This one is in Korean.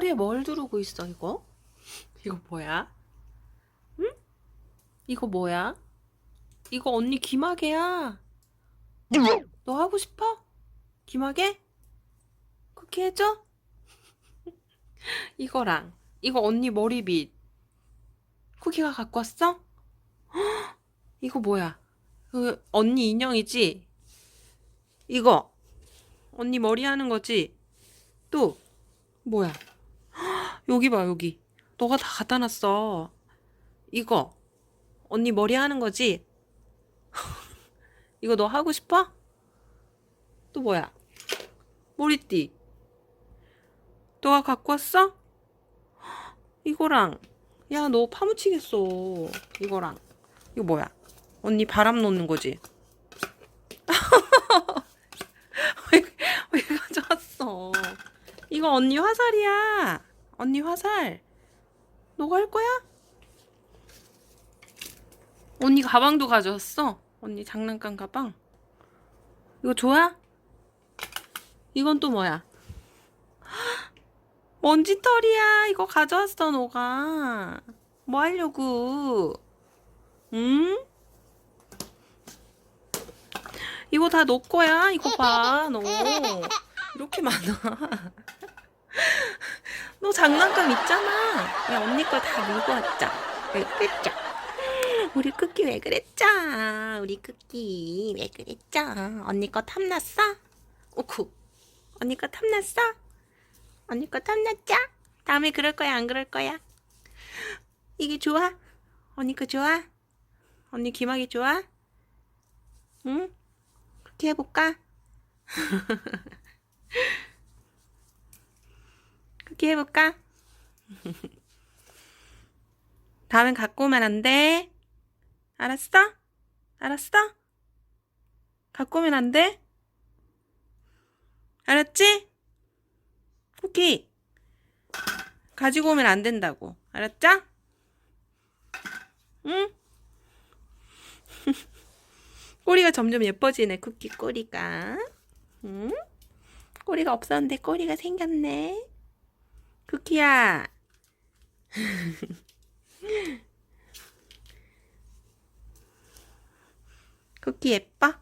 허리에 뭘 두르고 있어, 이거? 이거 뭐야? 응? 이거 뭐야? 이거 언니 기마개야. 너 하고 싶어? 기마개? 쿠키 해줘? 이거랑 이거 언니 머리빗 쿠키가 갖고 왔어? 헉, 이거 뭐야? 그 언니 인형이지? 이거 언니 머리 하는 거지? 또 뭐야? 헉, 여기 봐 여기 너가 다 갖다 놨어 이거 언니 머리 하는 거지? 이거 너 하고 싶어? 또 뭐야? 머리띠 너가 갖고 왔어? 헉, 이거랑 야 너 파묻히겠어 이거랑 이거 뭐야? 언니 바람 놓는 거지? 왜, 왜 가져왔어? 이거 언니 화살이야. 언니 화살. 너가 할 거야? 언니 가방도 가져왔어. 언니 장난감 가방. 이거 좋아? 이건 또 뭐야? 먼지털이야. 이거 가져왔어, 너가. 뭐 하려고? 응? 이거 다 너 거야. 이거 봐, 너. 이렇게 많아. 너 장난감 있잖아. 야, 언니 거 다 물고 왔자. 왜 그랬죠? 우리 쿠키 왜 그랬죠? 우리 쿠키 왜 그랬죠? 언니 거 탐났어? 오쿠. 언니 거 탐났어? 언니 거 탐났죠? 다음에 그럴 거야, 안 그럴 거야? 이게 좋아? 언니 거 좋아? 언니 기막이 좋아? 응? 그렇게 해볼까? 그렇게 해볼까? 다음엔 갖고 오면 안 돼. 알았어? 알았어? 갖고 오면 안 돼? 알았지? 쿠키. 가지고 오면 안 된다고. 알았죠? 응? 꼬리가 점점 예뻐지네, 쿠키 꼬리가. 응? 꼬리가 없었는데 꼬리가 생겼네. 쿠키야. 쿠키 예뻐?